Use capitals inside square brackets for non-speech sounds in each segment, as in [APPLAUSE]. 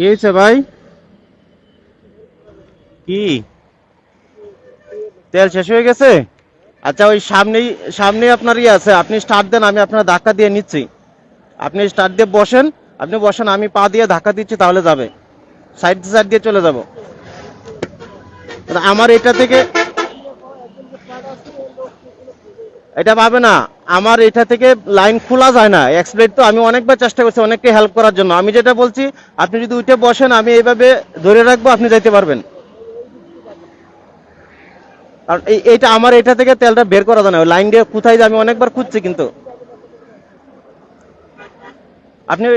কি হয়েছে ভাই? কি? তেল শেষ হয়ে গেছে? আচ্ছা ওই সামনেই সামনেই আপনার ইয়ে আছে। আপনি স্টার্ট দেন, আমি আপনার ধাক্কা দিয়ে নিচ্ছি। আপনি স্টার্ট দিয়ে বসেন, আপনি বসেন, আমি পা দিয়ে ধাক্কা দিচ্ছি, তাহলে যাবে। সাইড সাইড দিয়ে চলে যাব। আমার এটা থেকে এটা পাবে না, আমার এটা থেকে লাইন খোলা যায় না। এক্সপ্লেট তো আমি অনেকবার চেষ্টা করছি অনেককে হেল্প করার জন্য। আমি যেটা বলছি, আপনি যদি উঠে বসেন, আমি এইভাবে ধরে রাখব, আপনি যাইতে পারবেন। আর এইটা আমার এটা থেকে তেলটা বের করা যায় না। লাইন দিয়ে কোথায় যায় আমি অনেকবার খুঁজছি কিন্তু। আপনি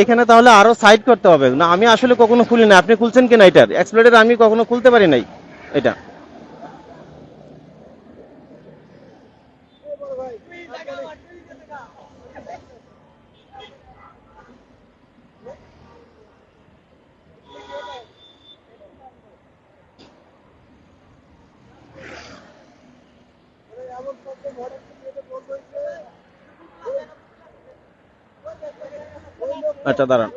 এখানে তাহলে আরও সাইড করতে হবে। না, আমি আসলে কখনো খুলি না আপনি খুলছেন কিনা এটার? এক্সপ্লেটার আমি কখনো খুলতে পারি নাই। এটা। আচ্ছা দাঁড়ান।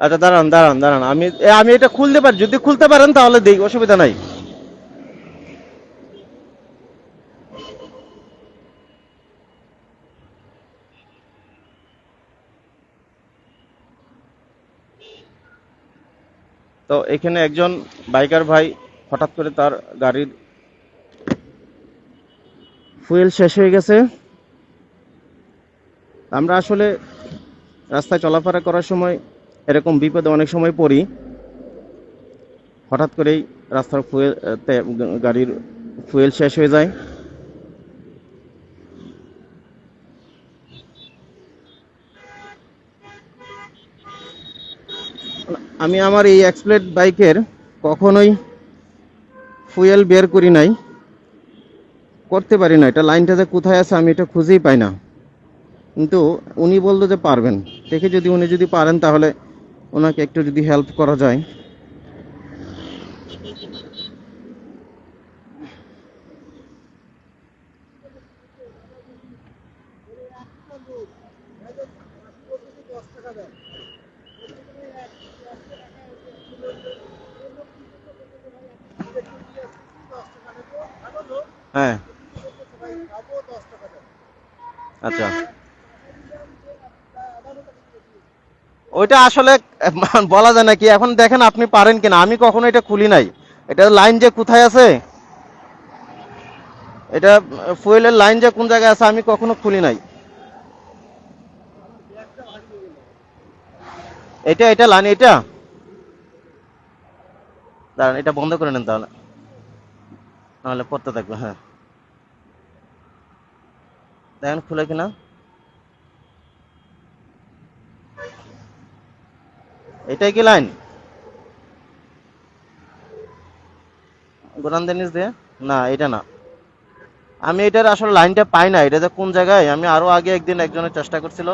আচ্ছা দাঁড়ান দাঁড়ান দাঁড়ান। আমি আমি এটা খুলতে পারি, যদি খুলতে পারেন তাহলে দিই, অসুবিধা নাই। তো এখানে একজন বাইকার ভাই হঠাৎ করে তার গাড়ির ফুয়েল শেষ হয়ে গেছে। আমরা আসলে রাস্তায় চলাফেরা করার সময় এরকম বিপদে অনেক সময় পড়ি। হঠাৎ করেই রাস্তার ফুয়েল গাড়ির ফুয়েল শেষ হয়ে যায়। আমি আমার এই এক্সপ্লেট বাইকের কখনোই ফুয়েল বের করি নাই। করতে পারি না। এটা লাইনটা যে কোথায় আছে আমি এটা খুঁজেই পাই না। কিন্তু উনি বলল যে পারবেন। দেখে যদি উনি যদি পারেন তাহলে ওনাকে একটু যদি হেল্প করা যায়। হ্যাঁ। আচ্ছা। ওইটা আসলে, [LAUGHS] বলা যায় নাকি? এখন দেখেন আপনি পারেন কিনা। আমি কখনো এটা খুলি নাই। এটা লাইন যে কোথায় আছে? এটা ফুয়েলের লাইন যে কোন জায়গায় আছে, আমি কখনো খুলি নাই। এটা এটা লাইন, এটা? দাঁড়ান, এটা বন্ধ করে নেন তাহলে। নাহলে পড়তে থাকবে হ্যাঁ। দেখেন খুলে কিনা। এটাই কি লাইন? গোরান দেনিস দিয়ে? না, এটা না। আমি এটার আসলে লাইনটা পাই না, এটা যে কোন জায়গায়? আমি আরও আগে একদিন একজনের চেষ্টা করছিল।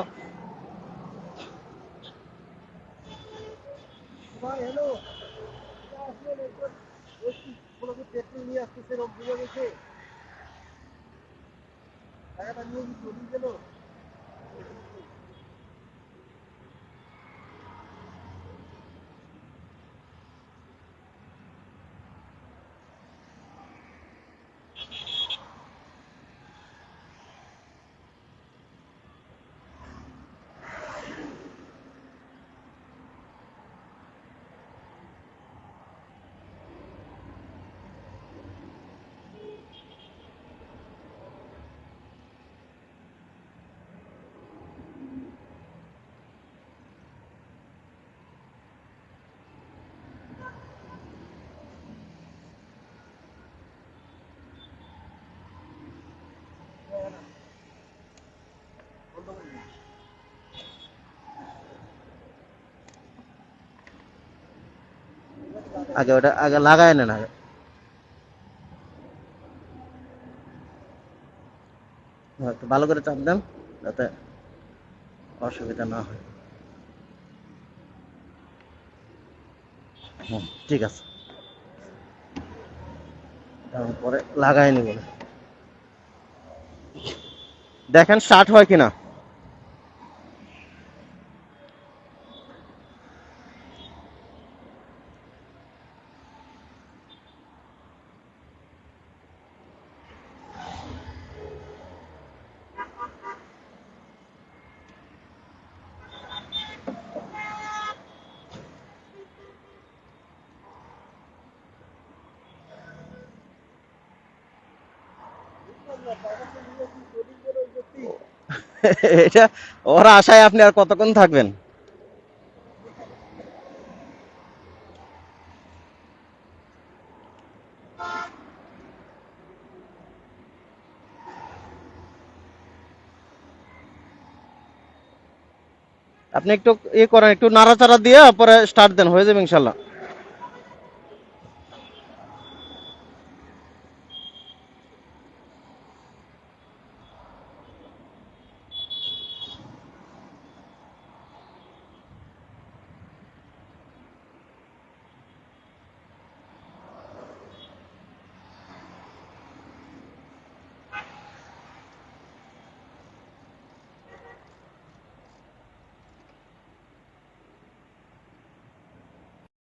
টাকাটা নিয়ে কি গেল আগে ওটা আগে লাগায় নেন আগে। একটু ভালো করে চাপ দেন, যাতে অসুবিধা না হয়। ঠিক আছে। তারপরে লাগাই নিব। দেখেন স্টার্ট হয় কিনা? [LAUGHS] এটা ওর আশায় আপনি আর কতক্ষণ থাকবেন? আপনি একটু ইয়ে করেন, একটু নাড়াচাড়া দিয়ে পরে স্টার্ট দেন, হয়ে যাবে ইনশাল্লাহ।